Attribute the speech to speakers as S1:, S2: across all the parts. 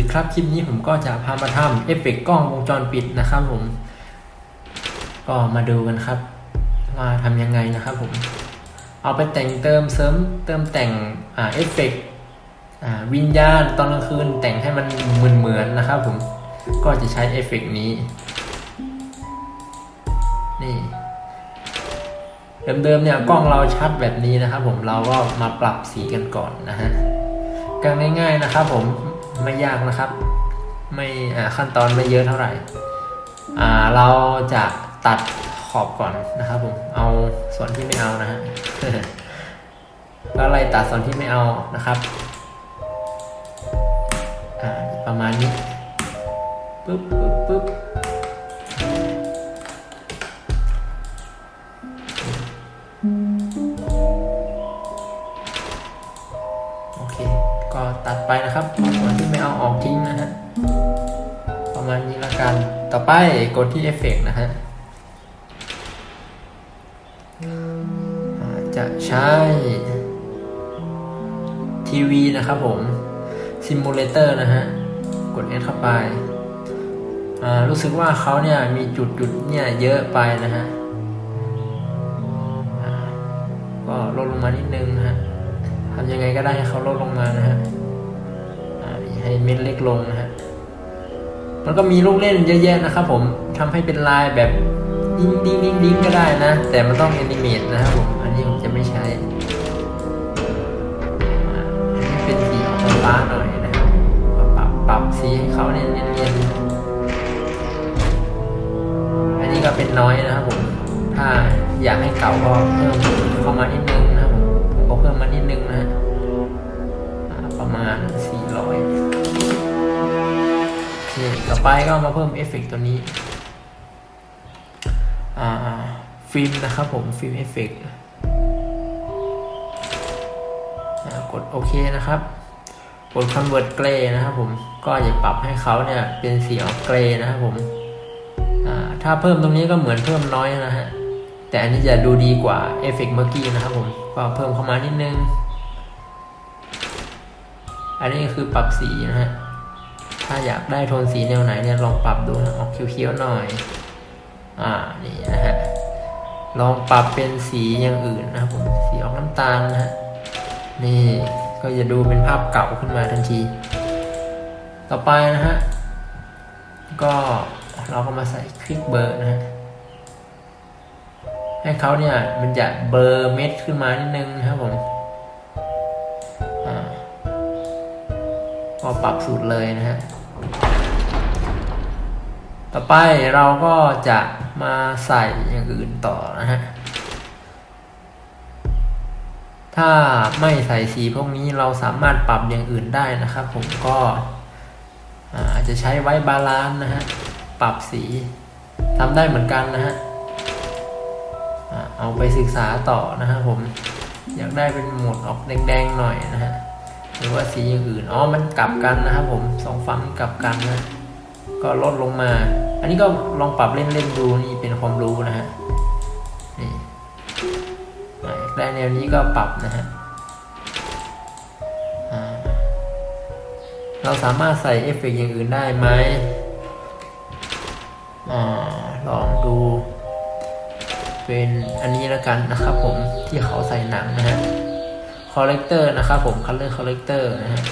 S1: ดีครับ คลิปนี้ผมก็จะพามาทำเอฟเฟกต์กล้องวงจรปิดนะครับผม ก็มาดูกันครับ ว่าทำยังไงนะครับผม เอาไปแต่งเติมเสริมเติมแต่งเอฟเฟกต์วิญญาณตอนกลางคืนแต่งให้มันเหมือนเหมือนๆนะครับผม ก็จะใช้เอฟเฟกต์นี้ นี่เดิมๆเนี่ยกล้องเราชัดแบบนี้นะครับผมเราก็มาปรับสีกันก่อนนะฮะก็ง่ายๆนะครับผม ไม่ยากนะครับ ไม่ขั้นตอนไม่เยอะเท่าไหร่เราจะตัดขอบก่อนนะครับผมเอาส่วนที่ไม่เอานะฮะก็ไล่ตัดส่วนที่ไม่เอานะครับประมาณนี้ปึ๊บปึ๊บปึ๊บอ ตัดไปนะครับส่วนที่ไม่เอาออกทิ้งนะฮะประมาณนี้ละกันต่อไปกดที่เอฟเฟกต์นะฮะจะใช้ทีวีนะครับผมซิมูเลเตอร์นะฮะกด S เข้าไป รู้สึกว่าเขาเนี่ยมีจุดจุดเนี่ยเยอะไปนะฮะก็ลดลงมานิดนึงนะฮะทำยังไงก็ได้ให้เขาลดลงมานะฮะ ให้เม็ดเล็กลงนะฮะมันก็มีลูกเล่นเยอะแยะนะครับผมทำให้เป็นลายแบบดิ้งดิ้งดิ้งดิ้งก็ได้นะ แต่มันต้องแอนิเมตนะครับผมอันนี้ผมจะไม่ใช้อันนี้เป็นสีออกฟ้าหน่อยนะครับปรับปรับสีให้เขาเนี่ยเนียนอันนี้ก็เป็นน้อยนะครับผมถ้าอยากให้เก่าก็เพิ่มเข้ามานิดนึงนะครับผมก็เพิ่มมานิดนึงนะฮะประมาณ ต่อไปก็มาเพิ่มเอฟเฟกต์ตัวนี้ฟิล์มนะครับผมฟิล์มเอฟเฟกต์กดโอเคนะครับกด convert gray นะครับผมก็จะปรับให้เขาเนี่ยเป็นสีออกเกรย์นะครับผมถ้าเพิ่มตรงนี้ก็เหมือนเพิ่มน้อยนะฮะแต่อันนี้จะดูดีกว่าเอฟเฟกต์เมื่อกี้นะครับผมก็เพิ่มเข้ามานิดนึง อันนี้คือปรับสีนะฮะ ถ้าอยากได้โทนสีแนวไหนเนี่ยลองปรับดูนะออกเขียวๆหน่อย อ่า นี่นะฮะ ลองปรับเป็นสีอย่างอื่นนะครับผม สีออกน้ำตาลนะฮะ นี่ก็จะดูเป็นภาพเก่าขึ้นมาทันที ต่อไปนะฮะ ก็เราก็มาใส่คลิกเบอร์นะฮะ ให้เขาเนี่ยมันจะเบอร์เม็ดขึ้นมานิดนึงนะครับผมอ่าก็ปรับสูตรเลยนะฮะ ต่อไปเราก็จะมาใส่อย่างอื่นต่อนะฮะ ถ้าไม่ใส่สีพวกนี้เราสามารถปรับอย่างอื่นได้นะครับ ผมก็อาจจะใช้ไว้บาลานซ์นะฮะ ปรับสีทำได้เหมือนกันนะฮะ เอาไปศึกษาต่อนะฮะผม อยากได้เป็นหมดออกแดงๆหน่อยนะฮะ หรือว่าสีอย่างอื่นอ๋อมันกลับกันนะครับผมสองฝั่งกลับกันนะก็ลดลงมา อันนี้ก็ลองปรับเล่นๆดูนี่เป็นความรู้นะฮะนี่ได้แนวนี้ก็ปรับนะฮะเราสามารถใส่เอฟเฟกต์อย่างอื่นได้ไหมอลองดู เป็นอันนี้แล้วกันนะครับผมที่เขาใส่หนังนะฮะ คอลเลกเตอร์นะครับผม color collector นะฮะ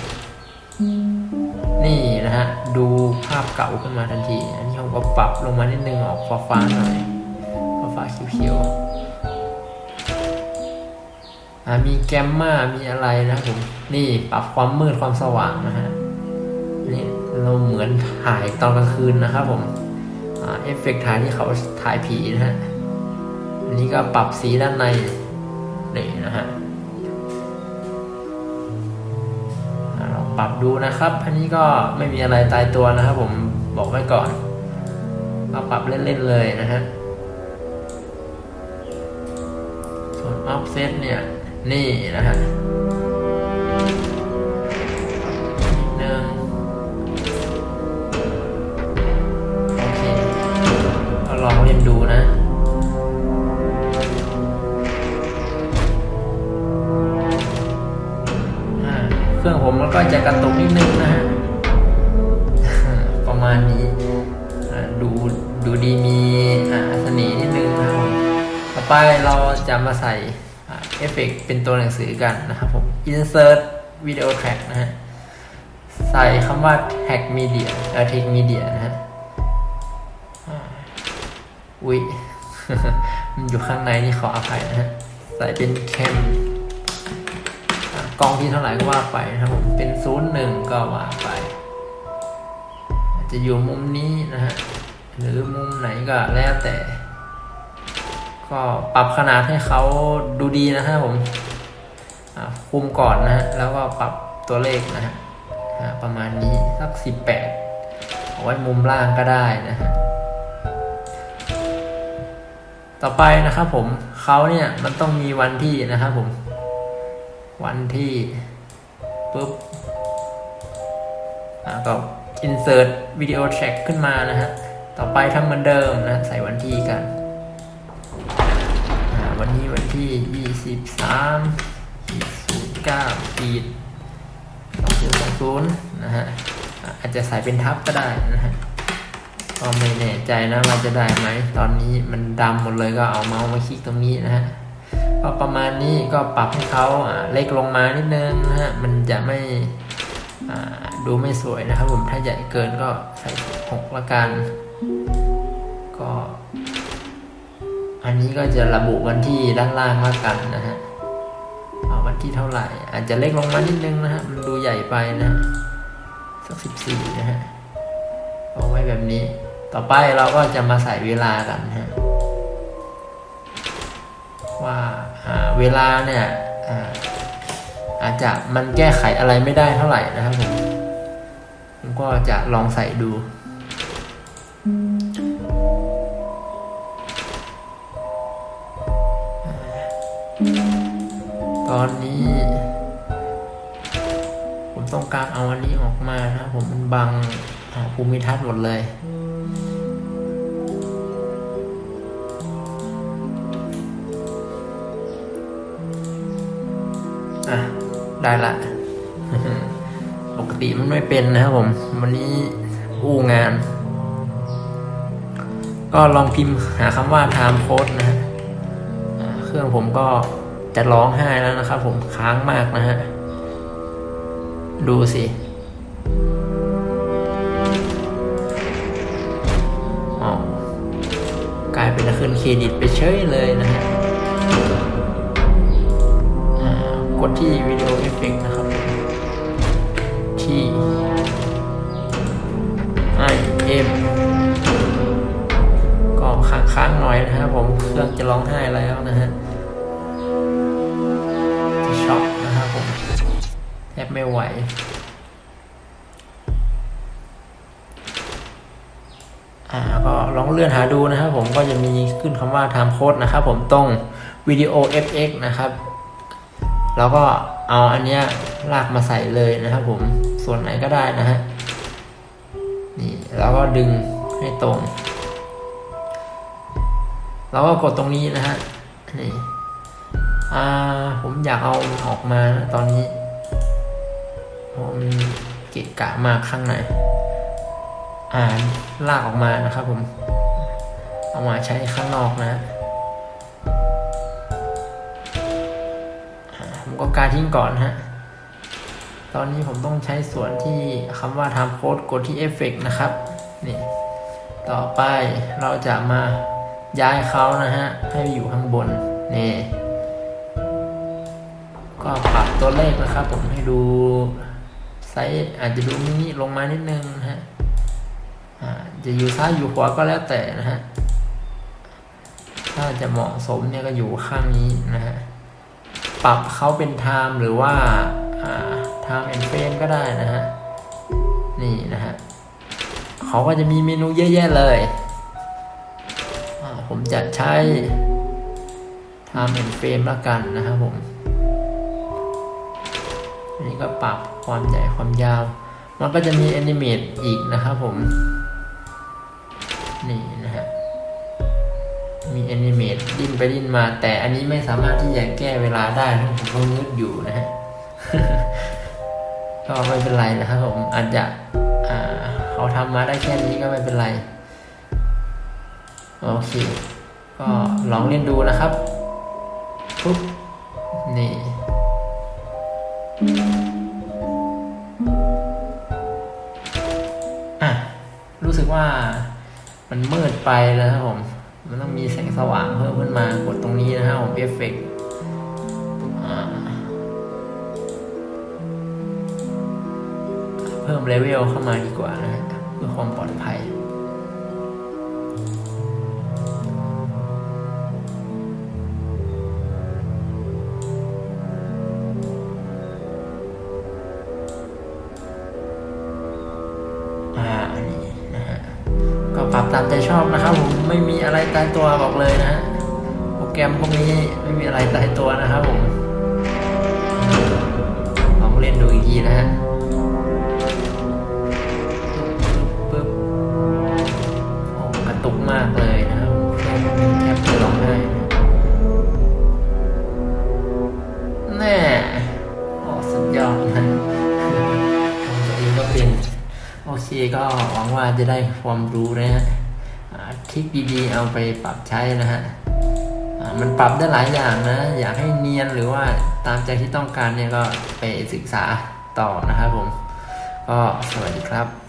S1: นี่นะฮะ ดูภาพเก่าขึ้นมาทันที อันนี้ผมก็ปรับลงมานิดนึงออกฟ้าฟ้าๆหน่อยฟ้าฟ้าๆเขียวๆมีแกมมามีอะไรนะผม นี่ปรับความมืดความสว่างนะฮะนี่เราเหมือนถ่ายตอนกลางคืนนะครับผมอเอฟเฟกต์ถ่ายที่เขาถ่ายผีนะฮะอันนี้ก็ปรับสีด้านในนี่นะฮะ ปรับดูนะครับ อันนี้ก็ไม่มีอะไรตายตัวนะครับ ผมบอกไว้ก่อนก็ปรับเล่นๆเลยนะฮะส่วนออฟเซตเนี่ยนี่นะฮะ รื่องผมมันก็จะกระตุกนิดนึงนะฮะประมาณนี้ดูดูดีมีอ่าเสน่ห์นิดนึงนะครับผมต่อไปเราจะมาใส่เอฟเฟกต์เป็นตัวหนังสือกันนะครับผม insert video track นะฮะใส่คำว่า tag media เอ่อ tag media นะฮะอุ้ยมันอยู่ข้างในนี่ขออภัยนะฮะ ใส่เป็นแคม กองที่เท่าไหร่ก็ว่าไปนะครับผมเป็นศูนย์หนึ่งก็ว่าไปอาจจะอยู่มุมนี้นะฮะหรือมุมไหนก็แล้วแต่ ก็ปรับขนาดให้เขาดูดีนะฮะผมคุมก่อนนะฮะแล้วก็ปรับตัวเลขนะฮะประมาณนี้สักสิบแปดเอาไว้มุมล่างก็ได้นะฮะต่อไปนะครับผมเขาเนี่ยมันต้องมีวันที่นะครับผม วันที่ปุ๊บอ่าก็ insert video track ขึ้นมานะฮะ ต่อไปทำเหมือนเดิมนะ ใส่วันที่กัน วันนี้วันที่ 23 09ขี2020นะฮะอาอาจจะใส่เป็นทับก็ได้นะฮะ ก็ไม่แน่ใจนะว่าจะได้ไหม ตอนนี้มันดำหมดเลยก็เอาเมาส์มาคลิกตรงนี้นะฮะ ก็ประมาณนี้ก็ปรับให้เขาเล็กลงมานิดนึงนะฮะมันจะไม่ดูไม่สวยนะครับผมถ้าใหญ่เกินก็ใส่หกละกัน ก็ อันนี้ก็จะระบุวันที่ด้านล่างละกันนะฮะเอาวันที่เท่าไหร่ อาจจะเล็กลงมานิดนึงนะฮะมันดูใหญ่ไปนะสักสิบสี่นะฮะเอาไว้แบบนี้ ต่อไปเราก็จะมาใส่เวลากันฮะ เวลาเนี่ยอาอาจจะมันแก้ไขอะไรไม่ได้เท่าไหร่นะครับผมผมก็จะลองใส่ดู ตอนนี้ ผมต้องการเอาอันนี้ออกมานะครับผมมันบังภูมิทัศน์หมดเลย ได้ละ ปกติมันไม่เป็นนะครับผม วันนี้อู้งาน ก็ลองพิมพ์หาคำว่า time code นะฮะเครื่องผมก็จะร้องไห้แล้วนะครับผมค้างมากนะฮะ ดูสิออกลายเป็นขึ้นเครดิตไปเฉยเลยนะฮะ กดที่วิดีโอเอฟเฟกนะครับ ที่ i m ก็ค้างๆหน่อยนะครับผมเครื่องจะร้องไห้แล้วนะฮะจะช็อกนะครับผมแทบไม่ไหวอ่าก็ลองเลื่อนหาดูนะครับผมก็จะมีขึ้นคำว่า time code นะครับผมตรงวิดีโอ fx นะครับ แล้วก็เอาอันเนี้ยลากมาใส่เลยนะครับผมส่วนไหนก็ได้นะฮะนี่แล้วก็ดึงให้ตรงแล้วก็กดตรงนี้นะฮะนี่อ่าผมอยากเอาออกมาตอนนี้เพราะมันเกะกะมากข้างในอ่านลากออกมานะครับผม เอามาใช้ข้างนอกนะ ก็การทิ้งก่อนฮะ ตอนนี้ผมต้องใช้ส่วนที่คำว่าทำโค้ดกดที่เอฟเฟกนะครับ นี่ ต่อไปเราจะมาย้ายเขานะฮะ ให้อยู่ข้างบน นี่ ก็ปรับตัวเลขนะครับ ผมให้ดูไซส์อาจจะดูมินิลงมานิดนึงนะฮะจะอยู่ซ้ายอยู่ขวาก็แล้วแต่นะฮะ ถ้าจะเหมาะสมเนี่ยก็อยู่ข้างนี้นะฮะ ปรับเขาเป็นไทม์หรือว่า time and frame ก็ได้นะฮะ นี่นะฮะเขาก็จะมีเมนูเยอะแยะเลย ผมจะใช้ time and frame ละกันนะครับผม อันนี้ก็ปรับความใหญ่ความยาว มันก็จะมี animate อีกนะครับผม นี่นะฮะ มี animate ดิ้นไปดิ้นมา แต่อันนี้ไม่สามารถที่จะแก้เวลาได้นะผมก็งึดอยู่นะฮะก็ไม่เป็นไรนะครับผมอาจจะเขาทำมาได้แค่นี้ก็ไม่เป็นไร โอเค ก็ลองเล่นดูนะครับปุ๊บนี่อะรู้สึกว่ามันมืดไปนะครับผม มันต้องมีแสงสว่างเพิ่มขึ้นมากดตรงนี้นะฮะของเอฟเฟกต์เพิ่มเลเวลเข้ามาดีกว่านะฮะเพื่อความปลอดภัย ก็ปรับตามใจชอบนะครับผมไม่มีอะไรตายตัวบอกเลยนะฮะโปรแกรมพวกนี้ไม่มีอะไรตายตัวนะครับผมลองเล่นดูอีกทีนะฮะปึ๊บโอ้กระตุกมากเลย โอเคก็หวังว่าจะได้ความรู้นะฮะคลิกดีๆเอาไปปรับใช้นะฮะมันปรับได้หลายอย่างนะ อยากให้เนียนหรือว่าตามใจที่ต้องการเนี่ยก็ไปศึกษาต่อนะครับผม ก็สวัสดีครับ